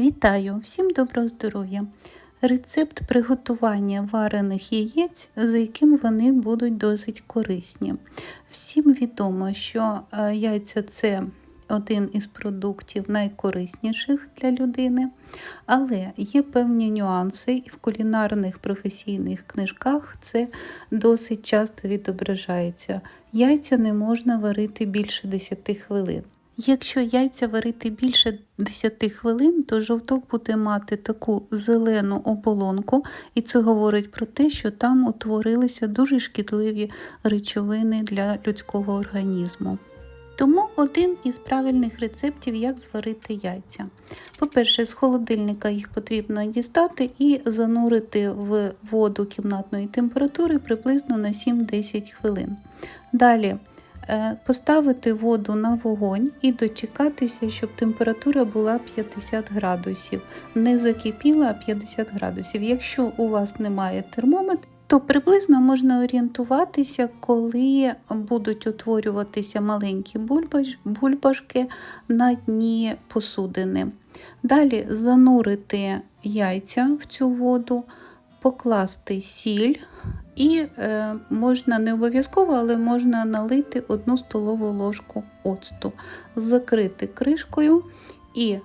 Вітаю! Всім доброго здоров'я! Рецепт приготування варених яєць, за яким вони будуть досить корисні. Всім відомо, що е, яйця це один із продуктів найкорисніших для людини, але є певні нюанси, і в кулінарних професійних книжках це досить часто відображається. Яйця не можна варити більше 10 хвилин. Якщо яйця варити більше 10 хвилин, то жовток буде мати таку зелену оболонку, і це говорить про те, що там утворилися дуже шкідливі речовини для людського організму. Тому один із правильних рецептів, як зварити яйця. По-перше, з холодильника їх потрібно дістати і занурити в воду кімнатної температури приблизно на 7-10 хвилин. Далі поставити воду на вогонь і дочекатися, щоб температура була 50 градусів. Не закипіла, а 50 градусів. Якщо у вас немає термометра, то приблизно можна орієнтуватися, коли будуть утворюватися маленькі бульбашки на дні посудини. Далі занурити яйця в цю воду, покласти сіль. І е, можна не обов'язково, але можна налити одну столову ложку оцту, закрити кришкою і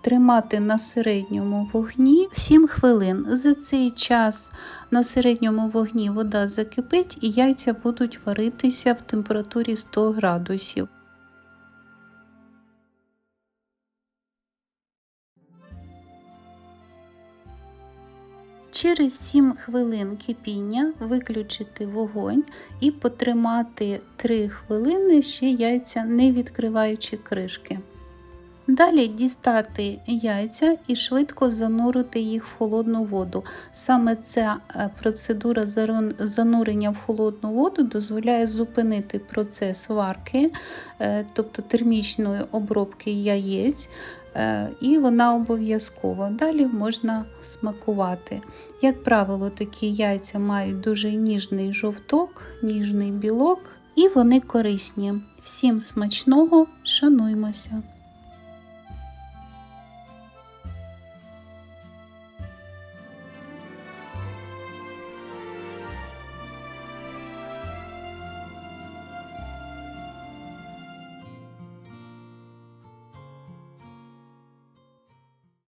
тримати на середньому вогні 7 хвилин. За цей час на середньому вогні вода закипить і яйця будуть варитися в температурі 100 градусів. Через 7 хвилин кипіння виключити вогонь і потримати 3 хвилини ще яйця, не відкриваючи кришки. Далі дістати яйця і швидко занурити їх в холодну воду. Саме ця е, процедура занурення в холодну воду дозволяє зупинити процес варки, е, тобто термічної обробки яєць, е, і вона обов'язкова. Далі можна смакувати. Як правило, такі яйця мають дуже ніжний жовток, ніжний білок, і вони корисні. Всім смачного, шануймося!